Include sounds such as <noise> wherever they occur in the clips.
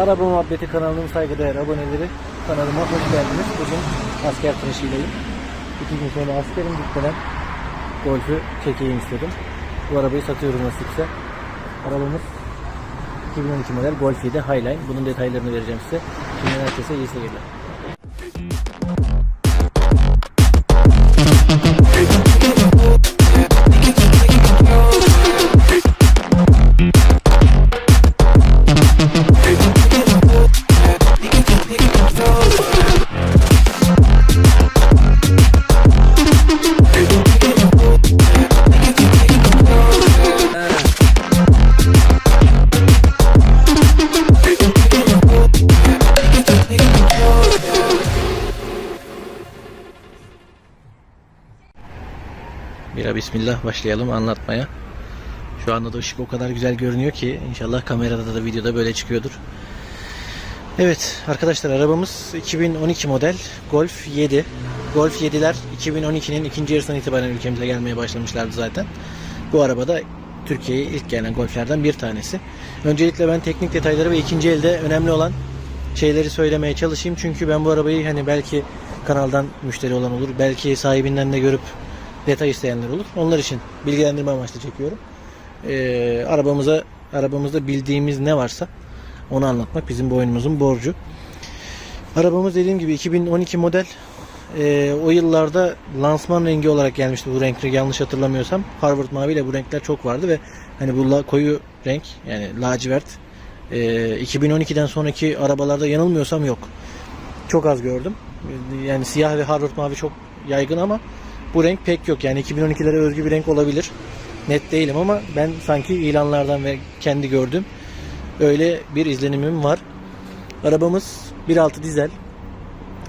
Araba Muhabbeti kanalının saygıdeğer aboneleri kanalıma hoş geldiniz. Bugün asker tıraşıylayım. İki gün sonra askerim bitmeden Golf'ü çekeyim istedim. Bu arabayı satıyoruz nasipse. Arabamız 2012 model Golf 7 Highline. Bunun detaylarını vereceğim size. Şimdi herkese iyi seyirler. Bismillah başlayalım anlatmaya. Şu anda da ışık o kadar güzel görünüyor ki inşallah kamerada da videoda böyle çıkıyordur. Evet arkadaşlar arabamız 2012 model Golf 7. Golf 7'ler 2012'nin ikinci yarısından itibaren ülkemize gelmeye başlamışlardı zaten. Bu araba da Türkiye'ye ilk gelen Golf'lerden bir tanesi. Öncelikle ben teknik detayları ve ikinci elde önemli olan şeyleri söylemeye çalışayım. Çünkü ben bu arabayı hani belki kanaldan müşteri olan olur. Belki sahibinden de görüp detay isteyenler olur. Onlar için bilgilendirme amaçlı çekiyorum. Ee, arabamıza arabamızda bildiğimiz ne varsa onu anlatmak bizim boynumuzun borcu. Arabamız dediğim gibi 2012 model. Ee, o yıllarda lansman rengi olarak gelmişti bu renkleri yanlış hatırlamıyorsam. Harvard mavi ile bu renkler çok vardı ve hani bu la- koyu renk yani lacivert e, 2012'den sonraki arabalarda yanılmıyorsam yok. Çok az gördüm. Yani siyah ve Harvard mavi çok yaygın ama bu renk pek yok. Yani 2012'lere özgü bir renk olabilir. Net değilim ama ben sanki ilanlardan ve kendi gördüm. Öyle bir izlenimim var. Arabamız 1.6 dizel.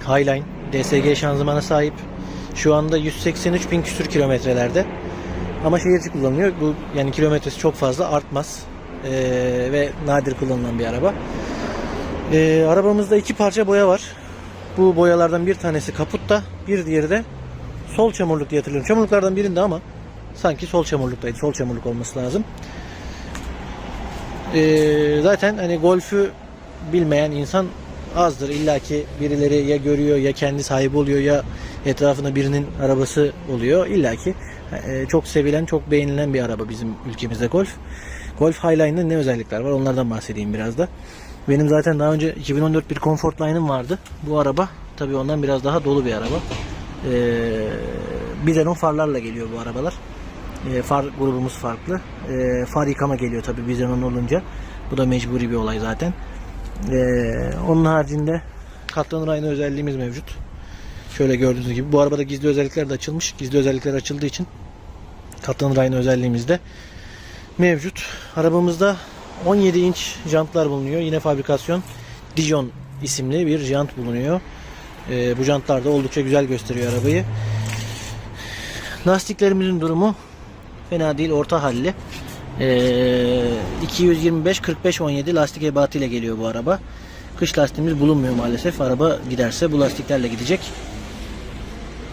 Highline DSG şanzımana sahip. Şu anda 183 bin küsür kilometrelerde. Ama şehir içi kullanılıyor. Bu yani kilometresi çok fazla artmaz. Ee, ve nadir kullanılan bir araba. Ee, arabamızda iki parça boya var. Bu boyalardan bir tanesi kaputta, bir diğeri de sol çamurluk diye hatırlıyorum. Çamurluklardan birinde ama sanki sol çamurluktaydı. Sol çamurluk olması lazım. Ee, zaten hani golfü bilmeyen insan azdır. İlla ki birileri ya görüyor ya kendi sahibi oluyor ya etrafında birinin arabası oluyor. İlla ki e, çok sevilen, çok beğenilen bir araba bizim ülkemizde golf. Golf Highline'da ne özellikler var onlardan bahsedeyim biraz da. Benim zaten daha önce 2014 bir Comfort Line'ım vardı. Bu araba tabii ondan biraz daha dolu bir araba. Ee, Bizenon farlarla geliyor bu arabalar. Ee, far grubumuz farklı. Ee, far yıkama geliyor tabii Bizenon olunca. Bu da mecburi bir olay zaten. Ee, onun haricinde katlanır ayna özelliğimiz mevcut. Şöyle gördüğünüz gibi. Bu arabada gizli özellikler de açılmış. Gizli özellikler açıldığı için katlanır ayna özelliğimiz de mevcut. Arabamızda 17 inç jantlar bulunuyor. Yine fabrikasyon Dijon isimli bir jant bulunuyor. Ee, bu jantlar da oldukça güzel gösteriyor arabayı. Lastiklerimizin durumu fena değil, orta halli. Ee, 225 45 17 lastik ebatı ile geliyor bu araba. Kış lastiğimiz bulunmuyor maalesef. Araba giderse bu lastiklerle gidecek.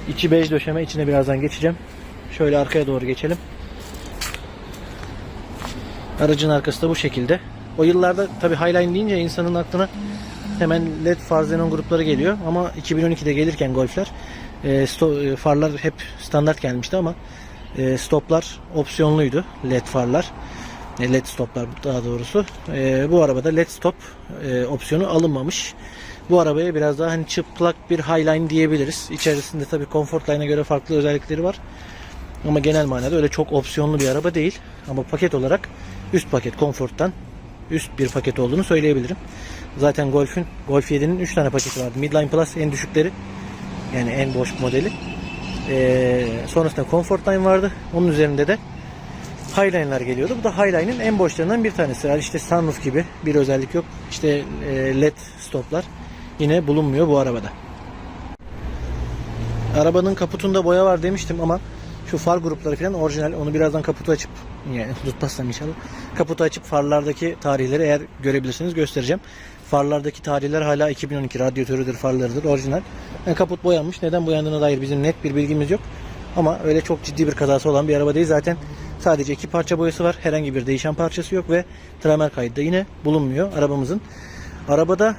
İçi bej döşeme. içine birazdan geçeceğim. Şöyle arkaya doğru geçelim. Aracın arkası da bu şekilde. O yıllarda tabi Highline deyince insanın aklına hemen LED far xenon grupları geliyor. Ama 2012'de gelirken Golf'ler e, sto- e, farlar hep standart gelmişti ama e, stoplar opsiyonluydu. LED farlar. E, LED stoplar daha doğrusu. E, bu arabada LED stop e, opsiyonu alınmamış. Bu arabaya biraz daha hani çıplak bir Highline diyebiliriz. İçerisinde tabi Comfort Line'a göre farklı özellikleri var. Ama genel manada öyle çok opsiyonlu bir araba değil. Ama paket olarak üst paket Comfort'tan üst bir paket olduğunu söyleyebilirim. Zaten Golf'ün Golf 7'nin 3 tane paketi vardı. Midline Plus en düşükleri. Yani en boş modeli. Ee, sonrasında Comfort Line vardı. Onun üzerinde de Highline'lar geliyordu. Bu da Highline'in en boşlarından bir tanesi. Yani işte sunroof gibi bir özellik yok. İşte e, LED stoplar yine bulunmuyor bu arabada. Arabanın kaputunda boya var demiştim ama şu far grupları falan orijinal. Onu birazdan kaputu açıp yani <laughs> tutmazsam inşallah. Kaputu açıp farlardaki tarihleri eğer görebilirsiniz göstereceğim. Farlardaki tarihler hala 2012 radyatörüdür, farlarıdır, orijinal. Yani kaput boyanmış. Neden boyandığına dair bizim net bir bilgimiz yok. Ama öyle çok ciddi bir kazası olan bir araba değil. Zaten sadece iki parça boyası var. Herhangi bir değişen parçası yok ve tramer kaydı da yine bulunmuyor arabamızın. Arabada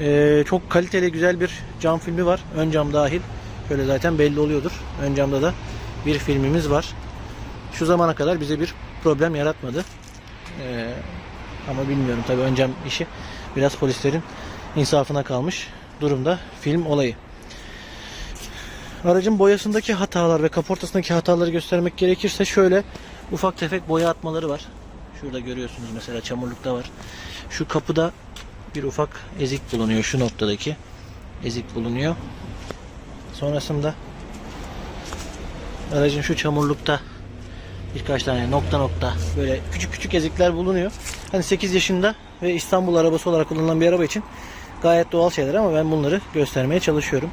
e, çok kaliteli güzel bir cam filmi var. Ön cam dahil. Şöyle zaten belli oluyordur. Ön camda da bir filmimiz var. Şu zamana kadar bize bir problem yaratmadı. E, ama bilmiyorum tabii ön cam işi biraz polislerin insafına kalmış durumda film olayı. Aracın boyasındaki hatalar ve kaportasındaki hataları göstermek gerekirse şöyle ufak tefek boya atmaları var. Şurada görüyorsunuz mesela çamurlukta var. Şu kapıda bir ufak ezik bulunuyor şu noktadaki. Ezik bulunuyor. Sonrasında aracın şu çamurlukta birkaç tane nokta nokta böyle küçük küçük ezikler bulunuyor. Hani 8 yaşında ve İstanbul arabası olarak kullanılan bir araba için gayet doğal şeyler ama ben bunları göstermeye çalışıyorum.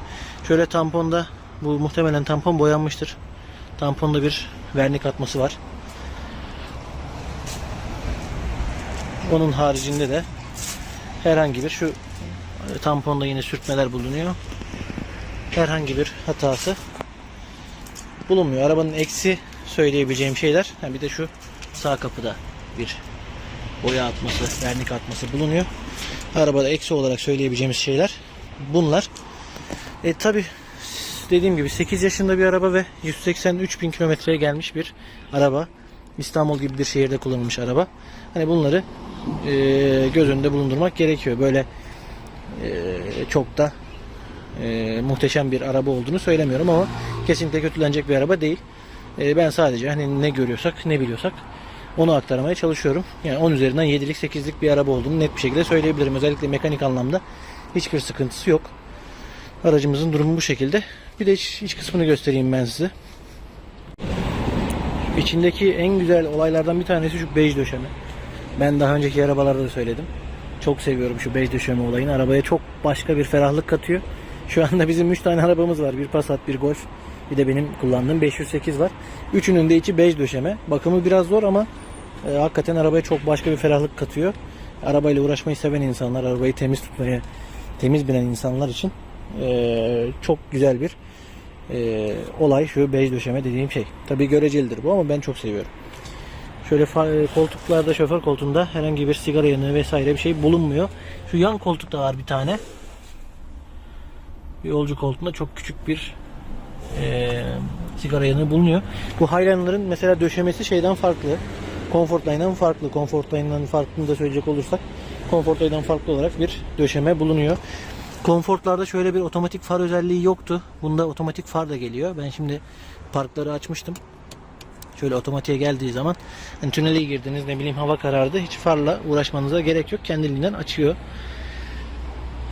Şöyle tamponda bu muhtemelen tampon boyanmıştır. Tamponda bir vernik atması var. Onun haricinde de herhangi bir şu e, tamponda yine sürtmeler bulunuyor. Herhangi bir hatası bulunmuyor. Arabanın eksi söyleyebileceğim şeyler. Ha bir de şu sağ kapıda bir boya atması, vernik atması bulunuyor. Arabada eksi olarak söyleyebileceğimiz şeyler bunlar. E tabi dediğim gibi 8 yaşında bir araba ve 183 bin kilometreye gelmiş bir araba. İstanbul gibi bir şehirde kullanılmış araba. Hani bunları e, göz önünde bulundurmak gerekiyor. Böyle e, çok da e, muhteşem bir araba olduğunu söylemiyorum ama kesinlikle kötülenecek bir araba değil. E, ben sadece hani ne görüyorsak ne biliyorsak onu aktarmaya çalışıyorum. Yani 10 üzerinden 7'lik 8'lik bir araba olduğunu net bir şekilde söyleyebilirim. Özellikle mekanik anlamda hiçbir sıkıntısı yok. Aracımızın durumu bu şekilde. Bir de iç, iç kısmını göstereyim ben size. İçindeki en güzel olaylardan bir tanesi şu bej döşeme. Ben daha önceki arabalarda da söyledim. Çok seviyorum şu bej döşeme olayını. Arabaya çok başka bir ferahlık katıyor. Şu anda bizim 3 tane arabamız var. Bir Passat, bir Golf, bir de benim kullandığım 508 var. Üçünün de içi bej döşeme. Bakımı biraz zor ama e, hakikaten arabaya çok başka bir ferahlık katıyor. Arabayla uğraşmayı seven insanlar, arabayı temiz tutmaya, temiz bilen insanlar için e, çok güzel bir e, olay şu bej döşeme dediğim şey. Tabi görecelidir bu ama ben çok seviyorum. Şöyle e, koltuklarda şoför koltuğunda herhangi bir sigara yanığı vesaire bir şey bulunmuyor. Şu yan koltukta var bir tane. Yolcu koltuğunda çok küçük bir e, sigara yanığı bulunuyor. Bu Highliner'ın mesela döşemesi şeyden farklı. Comfortline'dan farklı. Comfortline'dan farklını da söyleyecek olursak Comfortline'dan farklı olarak bir döşeme bulunuyor. Comfortlarda şöyle bir otomatik far özelliği yoktu. Bunda otomatik far da geliyor. Ben şimdi parkları açmıştım. Şöyle otomatiğe geldiği zaman hani tünele girdiniz ne bileyim hava karardı. Hiç farla uğraşmanıza gerek yok. Kendiliğinden açıyor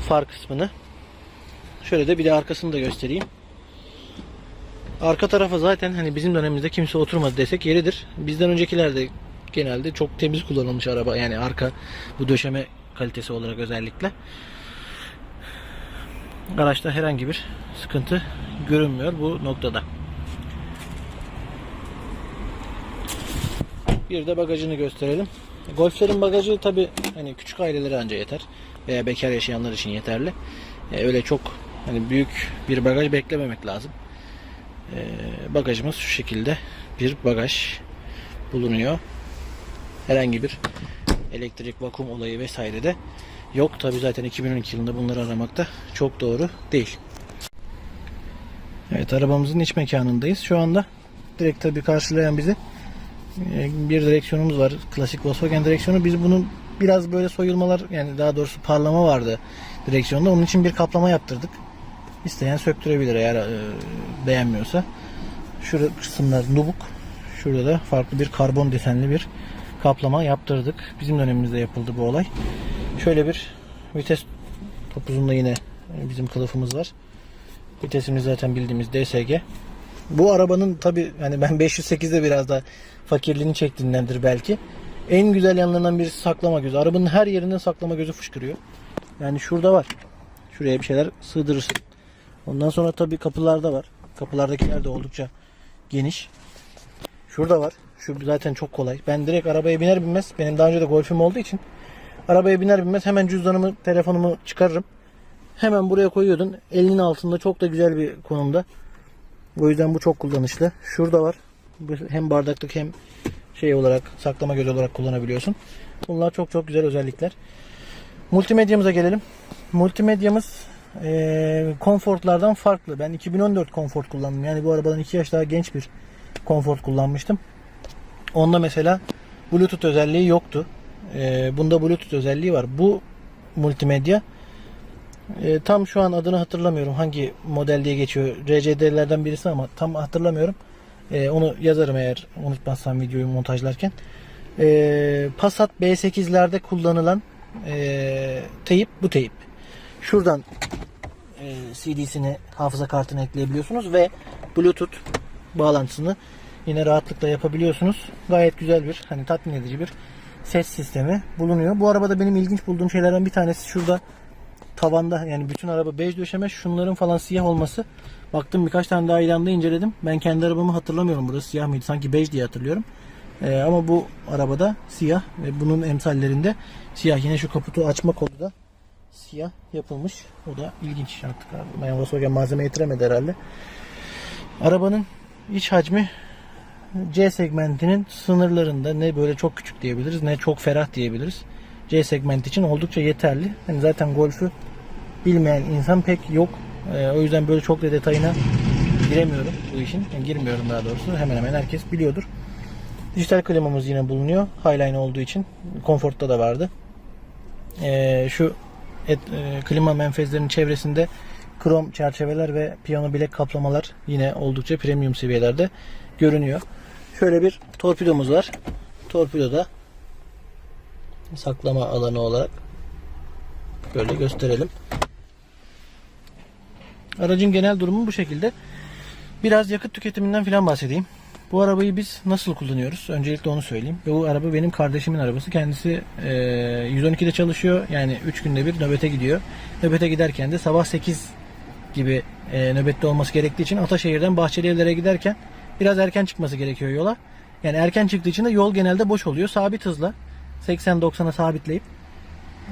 far kısmını. Şöyle de bir de arkasını da göstereyim. Arka tarafa zaten hani bizim dönemimizde kimse oturmadı desek yeridir. Bizden öncekilerde genelde çok temiz kullanılmış araba. Yani arka bu döşeme kalitesi olarak özellikle. Araçta herhangi bir sıkıntı görünmüyor bu noktada. Bir de bagajını gösterelim. Golflerin bagajı tabi hani küçük ailelere anca yeter. Veya bekar yaşayanlar için yeterli. E, öyle çok hani büyük bir bagaj beklememek lazım. E, bagajımız şu şekilde bir bagaj bulunuyor. Herhangi bir elektrik vakum olayı vesaire de yok. Tabi zaten 2012 yılında bunları aramakta çok doğru değil. Evet arabamızın iç mekanındayız. Şu anda direkt tabi karşılayan bizi e, bir direksiyonumuz var. Klasik Volkswagen direksiyonu. Biz bunun biraz böyle soyulmalar yani daha doğrusu parlama vardı direksiyonda. Onun için bir kaplama yaptırdık. İsteyen söktürebilir eğer e, beğenmiyorsa. Şurada kısımlar nubuk. Şurada da farklı bir karbon desenli bir kaplama yaptırdık. Bizim dönemimizde yapıldı bu olay. Şöyle bir vites topuzunda yine bizim kılıfımız var. Vitesimiz zaten bildiğimiz DSG. Bu arabanın tabi yani ben 508'de biraz da fakirliğini çektiğindendir belki. En güzel yanlarından birisi saklama gözü. Arabanın her yerinden saklama gözü fışkırıyor. Yani şurada var. Şuraya bir şeyler sığdırırsın. Ondan sonra tabi kapılarda var. Kapılardakiler de oldukça geniş. Şurada var. Şu zaten çok kolay. Ben direkt arabaya biner binmez. Benim daha önce de golfüm olduğu için arabaya biner binmez hemen cüzdanımı, telefonumu çıkarırım. Hemen buraya koyuyordun. Elinin altında çok da güzel bir konumda. O yüzden bu çok kullanışlı. Şurada var. Hem bardaklık hem şey olarak saklama gözü olarak kullanabiliyorsun. Bunlar çok çok güzel özellikler. Multimedyamıza gelelim. Multimedyamız e, konfortlardan farklı. Ben 2014 konfort kullandım. Yani bu arabadan 2 yaş daha genç bir konfort kullanmıştım. Onda mesela Bluetooth özelliği yoktu. E, bunda Bluetooth özelliği var. Bu multimedya e, tam şu an adını hatırlamıyorum hangi model diye geçiyor. RCD'lerden birisi ama tam hatırlamıyorum. E, onu yazarım eğer unutmazsam videoyu montajlarken. E, Passat B8'lerde kullanılan e, teyip bu teyip. Şuradan e, CD'sini hafıza kartına ekleyebiliyorsunuz ve Bluetooth bağlantısını yine rahatlıkla yapabiliyorsunuz. Gayet güzel bir hani tatmin edici bir ses sistemi bulunuyor. Bu arabada benim ilginç bulduğum şeylerden bir tanesi şurada tavanda yani bütün araba bej döşeme şunların falan siyah olması. Baktım birkaç tane daha ilanda inceledim. Ben kendi arabamı hatırlamıyorum burası siyah mıydı sanki bej diye hatırlıyorum. Ee, ama bu arabada siyah ve bunun emsallerinde siyah. Yine şu kaputu açma kolu da siyah yapılmış. O da ilginç artık. Yani Volkswagen malzeme getiremedi herhalde. Arabanın iç hacmi C segmentinin sınırlarında ne böyle çok küçük diyebiliriz ne çok ferah diyebiliriz. C segment için oldukça yeterli. Hani zaten Golf'ü bilmeyen insan pek yok. Ee, o yüzden böyle çok da detayına giremiyorum bu işin. Yani girmiyorum daha doğrusu. Hemen hemen herkes biliyordur. Dijital klimamız yine bulunuyor. Highline olduğu için. Comfort'ta da vardı. Ee, şu et, e, klima menfezlerinin çevresinde krom çerçeveler ve piyano bilek kaplamalar yine oldukça premium seviyelerde görünüyor. Şöyle bir torpidomuz var. Torpidoda saklama alanı olarak böyle gösterelim. Aracın genel durumu bu şekilde. Biraz yakıt tüketiminden falan bahsedeyim. Bu arabayı biz nasıl kullanıyoruz? Öncelikle onu söyleyeyim. Bu araba benim kardeşimin arabası. Kendisi e, 112'de çalışıyor. Yani 3 günde bir nöbete gidiyor. Nöbete giderken de sabah 8 gibi e, nöbette olması gerektiği için Ataşehir'den Bahçelievler'e giderken biraz erken çıkması gerekiyor yola. Yani erken çıktığı için de yol genelde boş oluyor. Sabit hızla 80-90'a sabitleyip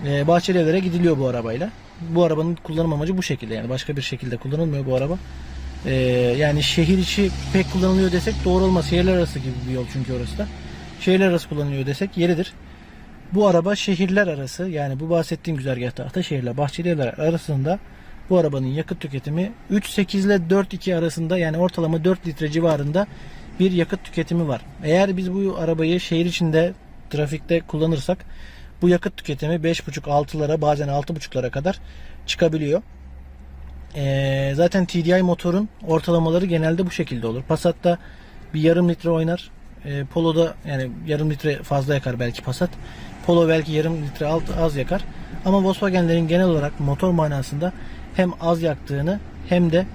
e, Bahçelievler'e gidiliyor bu arabayla. Bu arabanın kullanım amacı bu şekilde yani başka bir şekilde kullanılmıyor bu araba. E, yani şehir içi pek kullanılıyor desek doğru olmaz. Şehirler arası gibi bir yol çünkü orası da. Şehirler arası kullanılıyor desek yeridir. Bu araba şehirler arası yani bu bahsettiğim güzergahta Ataşehir'le Bahçelievler arasında bu arabanın yakıt tüketimi 3.8 ile 4.2 arasında yani ortalama 4 litre civarında bir yakıt tüketimi var. Eğer biz bu arabayı şehir içinde trafikte kullanırsak bu yakıt tüketimi 5.5-6'lara bazen 6.5'lara kadar çıkabiliyor. Ee, zaten TDI motorun ortalamaları genelde bu şekilde olur. Passat'ta bir yarım litre oynar. Ee, Polo'da yani yarım litre fazla yakar belki Passat. Polo belki yarım litre alt, az yakar. Ama Volkswagen'lerin genel olarak motor manasında hem az yaktığını hem de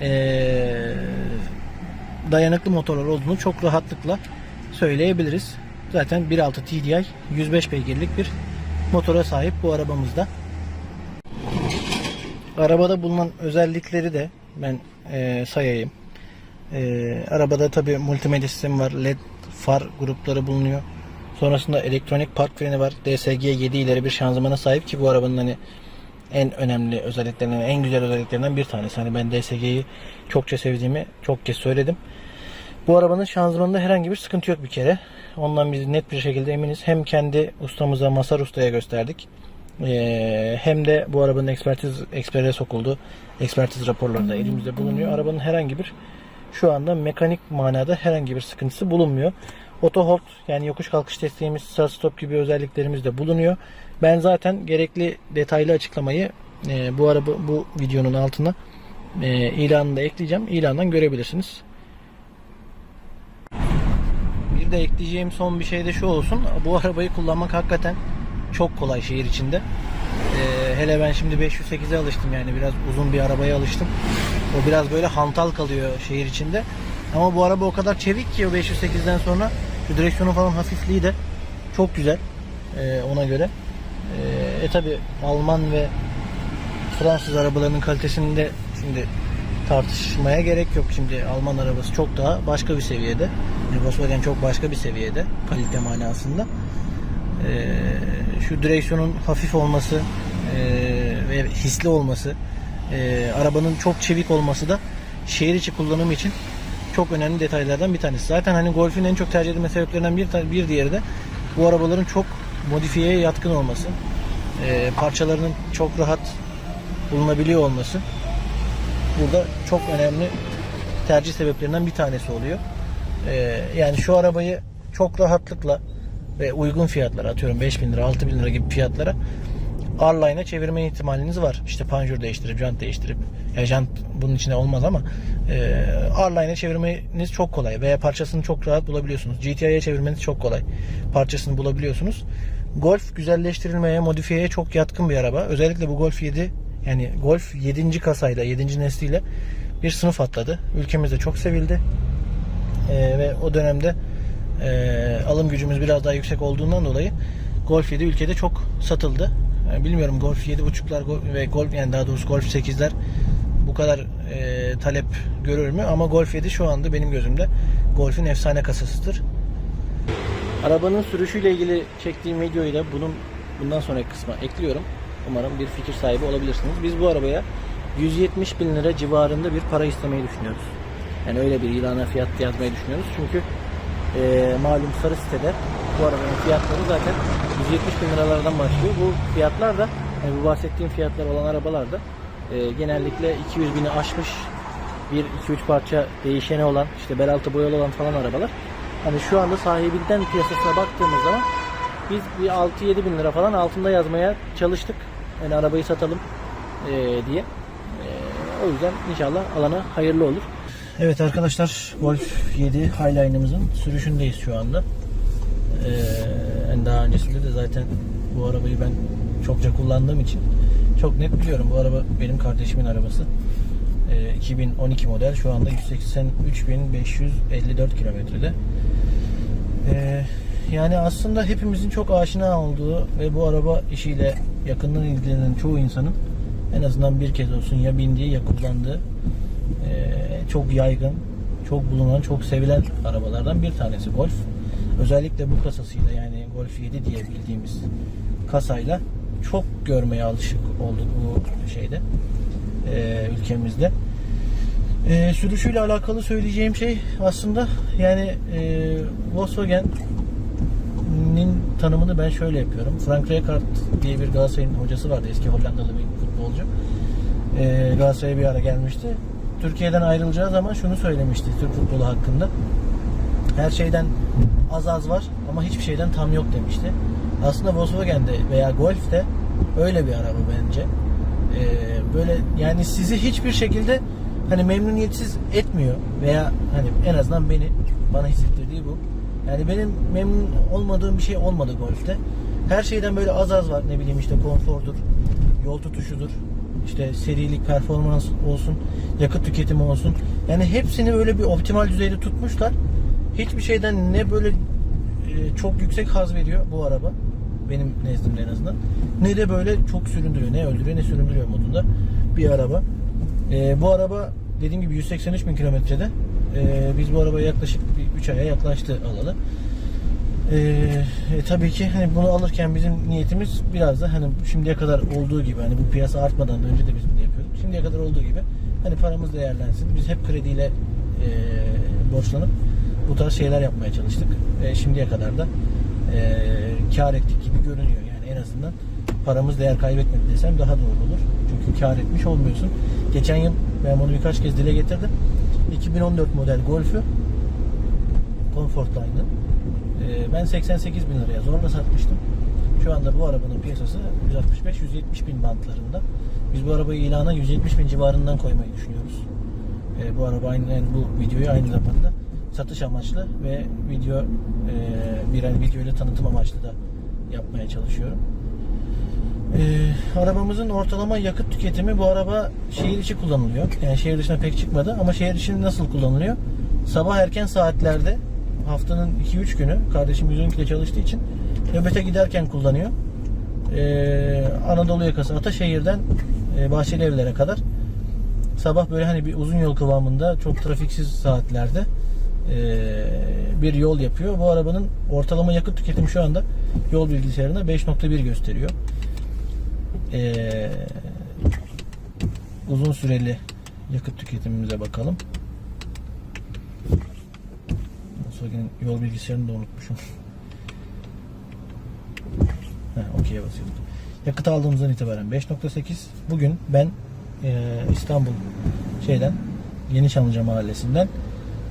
ee, dayanıklı motorlar olduğunu çok rahatlıkla söyleyebiliriz. Zaten 1.6 TDI 105 beygirlik bir motora sahip bu arabamızda. Arabada bulunan özellikleri de ben e, sayayım. E, arabada tabi multimedya sistemi var. LED far grupları bulunuyor. Sonrasında elektronik park freni var. DSG 7 ileri bir şanzımana sahip ki bu arabanın hani en önemli özelliklerinden, en güzel özelliklerinden bir tanesi. Hani ben DSG'yi çokça sevdiğimi çok kez söyledim. Bu arabanın şanzımanında herhangi bir sıkıntı yok bir kere. Ondan biz net bir şekilde eminiz. Hem kendi ustamıza Masar Usta'ya gösterdik. Ee, hem de bu arabanın ekspertiz ekspere sokuldu. Ekspertiz raporları da elimizde bulunuyor. Arabanın herhangi bir şu anda mekanik manada herhangi bir sıkıntısı bulunmuyor. Auto hold yani yokuş kalkış desteğimiz, start stop gibi özelliklerimiz de bulunuyor. Ben zaten gerekli detaylı açıklamayı e, bu araba bu videonun altına e, ilanını ekleyeceğim. İlandan görebilirsiniz. Bir de ekleyeceğim son bir şey de şu olsun. Bu arabayı kullanmak hakikaten çok kolay şehir içinde. Ee, hele ben şimdi 508'e alıştım yani biraz uzun bir arabaya alıştım. O biraz böyle hantal kalıyor şehir içinde. Ama bu araba o kadar çevik ki o 508'den sonra şu direksiyonu falan hafifliği de çok güzel ee, ona göre. Ee, e tabi Alman ve Fransız arabalarının kalitesinde şimdi tartışmaya gerek yok. Şimdi Alman arabası çok daha başka bir seviyede. Yani Volkswagen çok başka bir seviyede kalite manasında. Ee, şu direksiyonun hafif olması e, ve hisli olması, e, arabanın çok çevik olması da şehir içi kullanım için çok önemli detaylardan bir tanesi. Zaten hani Golf'ün en çok tercih edilme sebeplerinden bir, bir diğeri de bu arabaların çok modifiyeye yatkın olması. e, parçalarının çok rahat bulunabiliyor olması burada çok önemli tercih sebeplerinden bir tanesi oluyor. Yani şu arabayı çok rahatlıkla ve uygun fiyatlara atıyorum 5000 lira 6000 lira gibi fiyatlara R-Line'a çevirme ihtimaliniz var. İşte panjur değiştirip, jant değiştirip ya jant bunun içinde olmaz ama e, R-Line'a çevirmeniz çok kolay veya parçasını çok rahat bulabiliyorsunuz. GTI'ye çevirmeniz çok kolay. Parçasını bulabiliyorsunuz. Golf güzelleştirilmeye, modifiyeye çok yatkın bir araba. Özellikle bu Golf 7 yani Golf 7. kasayla, 7. nesliyle bir sınıf atladı. Ülkemizde çok sevildi. E, ve o dönemde e, alım gücümüz biraz daha yüksek olduğundan dolayı Golf 7 ülkede çok satıldı. Yani bilmiyorum Golf 7.5'lar Gol- ve Golf yani daha doğrusu Golf 8'ler bu kadar e, talep görür mü? Ama Golf 7 şu anda benim gözümde Golf'ün efsane kasasıdır. Arabanın sürüşüyle ilgili çektiğim videoyu da bunun bundan sonraki kısma ekliyorum. Umarım bir fikir sahibi olabilirsiniz. Biz bu arabaya 170 bin lira civarında bir para istemeyi düşünüyoruz. Yani öyle bir ilana fiyat yazmayı düşünüyoruz. Çünkü e, malum sarı sitede bu arabanın fiyatları zaten 170 bin liralardan başlıyor. Bu fiyatlar da yani bu bahsettiğim fiyatlar olan arabalar da e, genellikle 200 bini aşmış bir 2-3 parça değişeni olan işte bel altı boyalı olan falan arabalar. Hani şu anda sahibinden piyasasına baktığımız zaman biz bir 6-7 bin lira falan altında yazmaya çalıştık. Yani arabayı satalım e, diye. E, o yüzden inşallah alana hayırlı olur. Evet arkadaşlar Golf 7 Highline'ımızın sürüşündeyiz şu anda. Ee, daha öncesinde de zaten bu arabayı ben çokça kullandığım için çok net biliyorum. Bu araba benim kardeşimin arabası. Ee, 2012 model. Şu anda 183.554 kilometrede. Ee, yani aslında hepimizin çok aşina olduğu ve bu araba işiyle yakından ilgilenen çoğu insanın en azından bir kez olsun ya bindiği ya kullandığı çok yaygın, çok bulunan, çok sevilen arabalardan bir tanesi Golf. Özellikle bu kasasıyla yani Golf 7 diye bildiğimiz kasayla çok görmeye alışık olduk bu şeyde e, ülkemizde. E, sürüşüyle alakalı söyleyeceğim şey aslında yani e, Volkswagen'in tanımını ben şöyle yapıyorum. Frank Rijkaard diye bir Galatasaray'ın hocası vardı. Eski Hollandalı bir futbolcu. E, Galatasaray'a bir ara gelmişti. Türkiye'den ayrılacağı zaman şunu söylemişti Türk futbolu hakkında. Her şeyden az az var ama hiçbir şeyden tam yok demişti. Aslında Volkswagen'de veya Golf'te öyle bir araba bence. Ee, böyle yani sizi hiçbir şekilde hani memnuniyetsiz etmiyor veya hani en azından beni bana hissettirdiği bu. Yani benim memnun olmadığım bir şey olmadı Golf'te. Her şeyden böyle az az var. Ne bileyim işte konfordur, yol tutuşudur, işte serilik, performans olsun, yakıt tüketimi olsun. Yani hepsini öyle bir optimal düzeyde tutmuşlar. Hiçbir şeyden ne böyle e, çok yüksek haz veriyor bu araba. Benim nezdimde en azından. Ne de böyle çok süründürüyor. Ne öldürüyor ne süründürüyor modunda bir araba. E, bu araba dediğim gibi 183 bin kilometrede. E, biz bu arabaya yaklaşık bir 3 aya yaklaştı alalı. Ee, e, tabii ki hani bunu alırken bizim niyetimiz biraz da hani şimdiye kadar olduğu gibi hani bu piyasa artmadan önce de biz bunu yapıyorduk. Şimdiye kadar olduğu gibi hani paramız değerlensin. Biz hep krediyle e, borçlanıp bu tarz şeyler yapmaya çalıştık. E, şimdiye kadar da e, kar ettik gibi görünüyor. Yani en azından paramız değer kaybetmedi desem daha doğru olur. Çünkü kar etmiş olmuyorsun. Geçen yıl ben bunu birkaç kez dile getirdim. 2014 model Golf'ü Comfortline'ın ee, ben 88 bin liraya zorla satmıştım. Şu anda bu arabanın piyasası 165-170 bin bantlarında. Biz bu arabayı ilana 170 bin civarından koymayı düşünüyoruz. Ee, bu araba aynı bu videoyu aynı zamanda satış amaçlı ve video e, bir yani video ile tanıtım amaçlı da yapmaya çalışıyorum. Ee, arabamızın ortalama yakıt tüketimi bu araba şehir içi kullanılıyor. Yani şehir dışına pek çıkmadı ama şehir içi nasıl kullanılıyor? Sabah erken saatlerde haftanın 2-3 günü kardeşim 112'de çalıştığı için nöbete giderken kullanıyor. Ee, Anadolu yakası Ataşehir'den e, Bahçeli Evlere kadar sabah böyle hani bir uzun yol kıvamında çok trafiksiz saatlerde e, bir yol yapıyor. Bu arabanın ortalama yakıt tüketimi şu anda yol bilgisayarında 5.1 gösteriyor. Ee, uzun süreli yakıt tüketimimize bakalım. Volkswagen'in yol bilgisayarını da unutmuşum. <laughs> Heh, okey'e basıyorduk. Yakıt aldığımızdan itibaren 5.8. Bugün ben e, İstanbul şeyden Yeni Çamlıca mahallesinden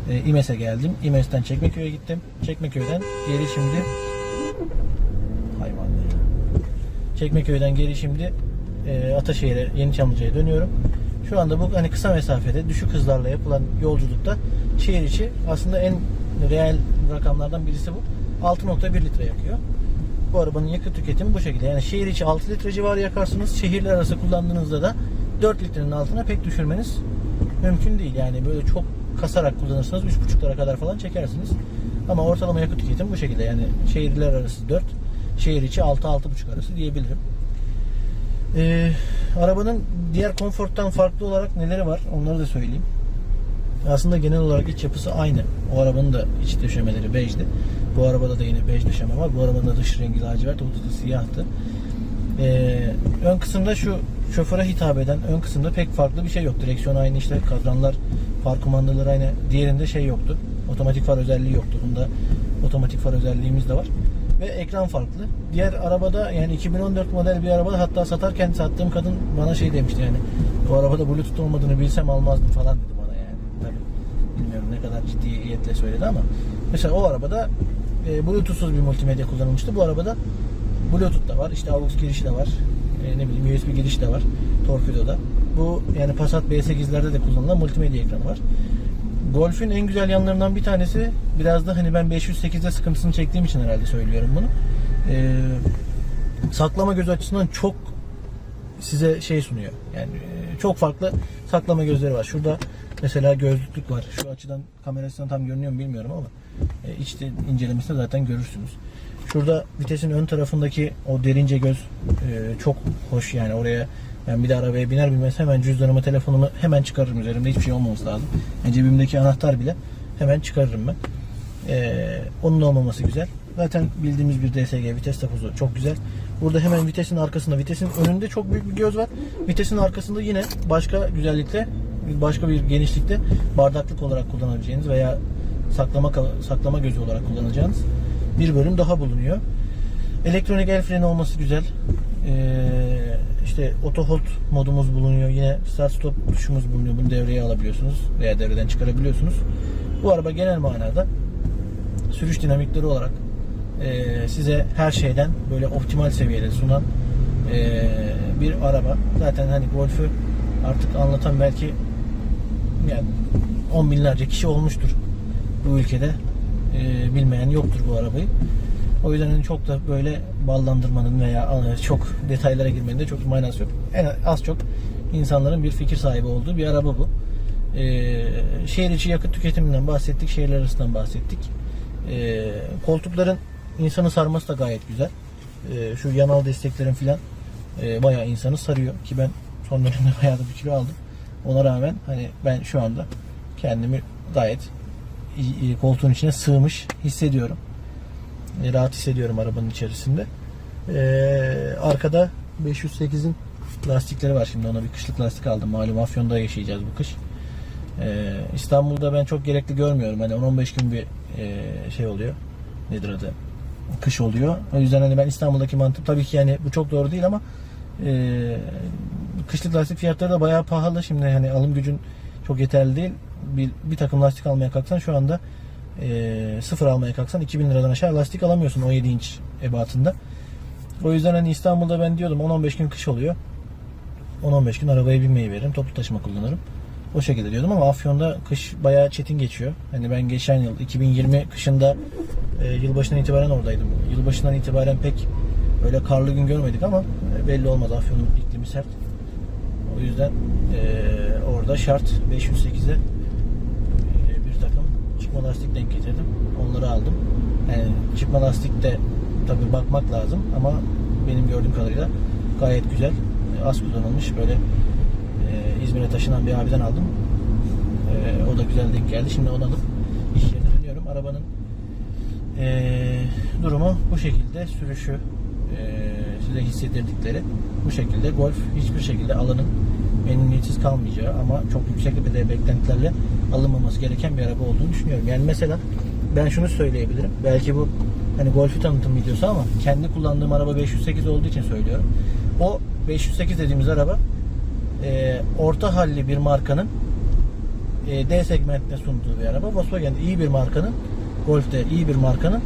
e, İmes'e geldim. İmes'ten Çekmeköy'e gittim. Çekmeköy'den geri şimdi hayvan ya. Çekmeköy'den geri şimdi e, Ataşehir'e Yeni Çamlıca'ya dönüyorum. Şu anda bu hani kısa mesafede düşük hızlarla yapılan yolculukta şehir içi aslında en reel rakamlardan birisi bu. 6.1 litre yakıyor. Bu arabanın yakıt tüketimi bu şekilde. Yani şehir içi 6 litre civarı yakarsınız. Şehirler arası kullandığınızda da 4 litrenin altına pek düşürmeniz mümkün değil. Yani böyle çok kasarak kullanırsanız 3.5'lara kadar falan çekersiniz. Ama ortalama yakıt tüketimi bu şekilde. Yani şehirler arası 4, şehir içi 6-6.5 arası diyebilirim. Ee, arabanın diğer konforttan farklı olarak neleri var onları da söyleyeyim. Aslında genel olarak iç yapısı aynı. O arabanın da iç döşemeleri bejdi. Bu arabada da yine bej döşeme var. Bu arabanın da dış rengi lacivert, orada da siyahtı. Ee, ön kısımda şu şoföre hitap eden ön kısımda pek farklı bir şey yok. Direksiyon aynı işte, kadranlar, far kumandaları aynı. Diğerinde şey yoktu. Otomatik far özelliği yoktu. Bunda otomatik far özelliğimiz de var. Ve ekran farklı. Diğer arabada yani 2014 model bir arabada hatta satarken sattığım kadın bana şey demişti yani o arabada bluetooth olmadığını bilsem almazdım falan dedi. Tabii bilmiyorum ne kadar ciddiyetle söyledi ama mesela o arabada e, bluetoothsuz bir multimedya kullanılmıştı. Bu arabada bluetooth da var. işte AUX girişi de var. E, ne bileyim USB girişi de var. Torpidoda. Bu yani Passat B8'lerde de kullanılan multimedya ekranı var. Golf'ün en güzel yanlarından bir tanesi biraz da hani ben 508'de sıkıntısını çektiğim için herhalde söylüyorum bunu. Ee, saklama gözü açısından çok size şey sunuyor. Yani e, çok farklı saklama gözleri var. Şurada mesela gözlüklük var. Şu açıdan kamerasından tam görünüyor mu bilmiyorum ama e, içte incelemesinde zaten görürsünüz. Şurada vitesin ön tarafındaki o derince göz e, çok hoş yani oraya ben bir de arabaya biner binmez hemen cüzdanımı, telefonumu hemen çıkarırım üzerimde hiçbir şey olmaması lazım. Yani cebimdeki anahtar bile hemen çıkarırım ben. Ee, onun olmaması güzel. Zaten bildiğimiz bir DSG vites takozu çok güzel. Burada hemen vitesin arkasında, vitesin önünde çok büyük bir göz var. Vitesin arkasında yine başka güzellikte, başka bir genişlikte bardaklık olarak kullanabileceğiniz veya saklama saklama gözü olarak kullanacağınız bir bölüm daha bulunuyor. Elektronik el freni olması güzel. Ee, işte auto hold modumuz bulunuyor. Yine start stop tuşumuz bulunuyor. Bunu devreye alabiliyorsunuz veya devreden çıkarabiliyorsunuz. Bu araba genel manada sürüş dinamikleri olarak e, size her şeyden böyle optimal seviyede sunan e, bir araba. Zaten hani Golf'ü artık anlatan belki yani on binlerce kişi olmuştur bu ülkede. E, bilmeyen yoktur bu arabayı. O yüzden hani çok da böyle ballandırmanın veya çok detaylara girmenin de çok manası yok. En az çok insanların bir fikir sahibi olduğu bir araba bu. Ee, şehir içi yakıt tüketiminden bahsettik, şehirler arasından bahsettik. Ee, koltukların insanı sarması da gayet güzel. Ee, şu yanal desteklerin filan e, bayağı insanı sarıyor ki ben son dönemde <laughs> bayağı da bir kilo aldım. Ona rağmen hani ben şu anda kendimi gayet koltuğun içine sığmış hissediyorum. E, rahat hissediyorum arabanın içerisinde. Ee, arkada 508'in lastikleri var şimdi ona bir kışlık lastik aldım. Malum Afyon'da yaşayacağız bu kış. Ee, İstanbul'da ben çok gerekli görmüyorum. Hani 10-15 gün bir e, şey oluyor. Nedir adı? Kış oluyor. O yüzden hani ben İstanbul'daki mantığım tabii ki yani bu çok doğru değil ama e, kışlık lastik fiyatları da bayağı pahalı. Şimdi hani alım gücün çok yeterli değil. Bir, bir takım lastik almaya kalksan şu anda e, sıfır almaya kalksan 2000 liradan aşağı lastik alamıyorsun 17 inç ebatında. O yüzden hani İstanbul'da ben diyordum 10-15 gün kış oluyor. 10-15 gün arabaya binmeyi veririm. Toplu taşıma kullanırım. O şekilde diyordum ama Afyon'da kış bayağı çetin geçiyor. Hani ben geçen yıl 2020 kışında e, yılbaşından itibaren oradaydım. Yılbaşından itibaren pek öyle karlı gün görmedik ama e, belli olmaz Afyon'un iklimi sert. O yüzden e, orada şart 508'e e, bir takım çıkma lastik denk getirdim. Onları aldım. Yani çıkma lastik de tabi bakmak lazım ama benim gördüğüm kadarıyla gayet güzel. E, Az kullanılmış böyle e, İzmir'e taşınan bir abiden aldım. E, o da güzel denk geldi. Şimdi onu alıp iş yerine dönüyorum. Arabanın e, durumu bu şekilde. Sürüşü e, size hissettirdikleri bu şekilde. Golf hiçbir şekilde alanın memnuniyetsiz kalmayacağı ama çok yüksek bir beklentilerle alınmaması gereken bir araba olduğunu düşünüyorum. Yani mesela ben şunu söyleyebilirim. Belki bu hani Golf'ü tanıtım videosu ama kendi kullandığım araba 508 olduğu için söylüyorum. O 508 dediğimiz araba e, orta halli bir markanın e, D segmentine sunduğu bir araba. Volkswagen iyi bir markanın Golf'te iyi bir markanın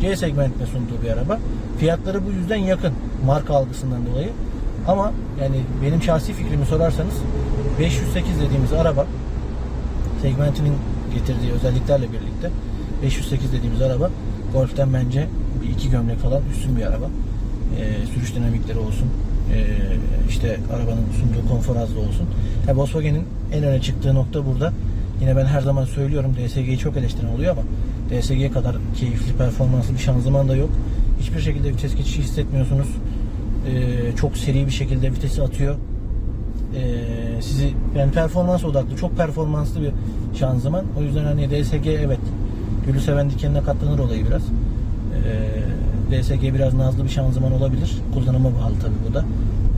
C segmentine sunduğu bir araba. Fiyatları bu yüzden yakın marka algısından dolayı. Ama yani benim şahsi fikrimi sorarsanız 508 dediğimiz araba segmentinin getirdiği özelliklerle birlikte 508 dediğimiz araba Golf'ten bence bir iki gömlek falan üstün bir araba. Ee, sürüş dinamikleri olsun, ee, işte arabanın sunduğu konfor hazzı olsun. Yani Volkswagen'in en öne çıktığı nokta burada. Yine ben her zaman söylüyorum DSG'yi çok eleştiren oluyor ama DSG kadar keyifli, performanslı bir şanzıman da yok. Hiçbir şekilde vites geçişi hissetmiyorsunuz. Ee, çok seri bir şekilde vitesi atıyor. Ee, sizi yani performans odaklı, çok performanslı bir şanzıman. O yüzden hani DSG evet gülü seven dikenine katlanır olayı biraz. Ee, DSG biraz nazlı bir şanzıman olabilir. Kullanıma bağlı tabii bu da.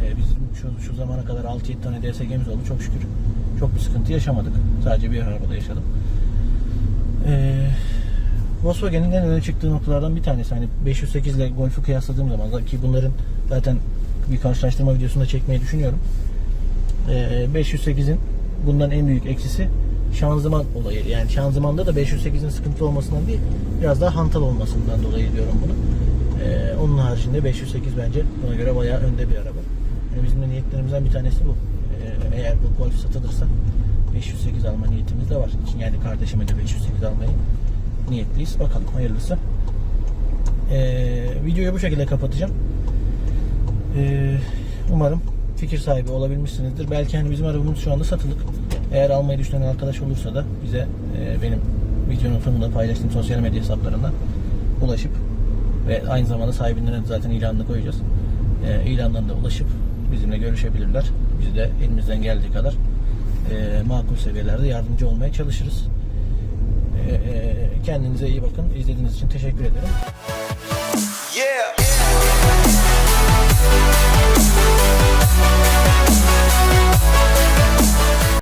Ee, bizim şu, şu zamana kadar 6-7 tane DSG'miz oldu çok şükür. Çok bir sıkıntı yaşamadık. Sadece bir arabada yaşadım. Ee, Volkswagen'in en öne çıktığı noktalardan bir tanesi. Hani 508 ile Golf'ü kıyasladığım zaman ki bunların zaten bir karşılaştırma videosunda çekmeyi düşünüyorum. Ee, 508'in bundan en büyük eksisi şanzıman olayı. Yani şanzımanda da 508'in sıkıntı olmasından değil, biraz daha hantal olmasından dolayı diyorum bunu. Ee, onun haricinde 508 bence buna göre bayağı önde bir araba. Yani bizim de niyetlerimizden bir tanesi bu. Ee, eğer bu Golf satılırsa 508 alma niyetimiz de var. Yani kardeşime de 508 almayı niyetliyiz. Bakalım hayırlısı. Ee, videoyu bu şekilde kapatacağım. Ee, umarım fikir sahibi olabilmişsinizdir. Belki hani bizim arabamız şu anda satılık. Eğer almayı düşünen arkadaş olursa da bize e, benim videonun sonunda paylaştığım sosyal medya hesaplarından ulaşıp ve aynı zamanda sahibinden de zaten ilanını koyacağız. E, ilandan da ulaşıp bizimle görüşebilirler. Biz de elimizden geldiği kadar e, makul seviyelerde yardımcı olmaya çalışırız. E, e, kendinize iyi bakın. İzlediğiniz için teşekkür ederim. Yeah.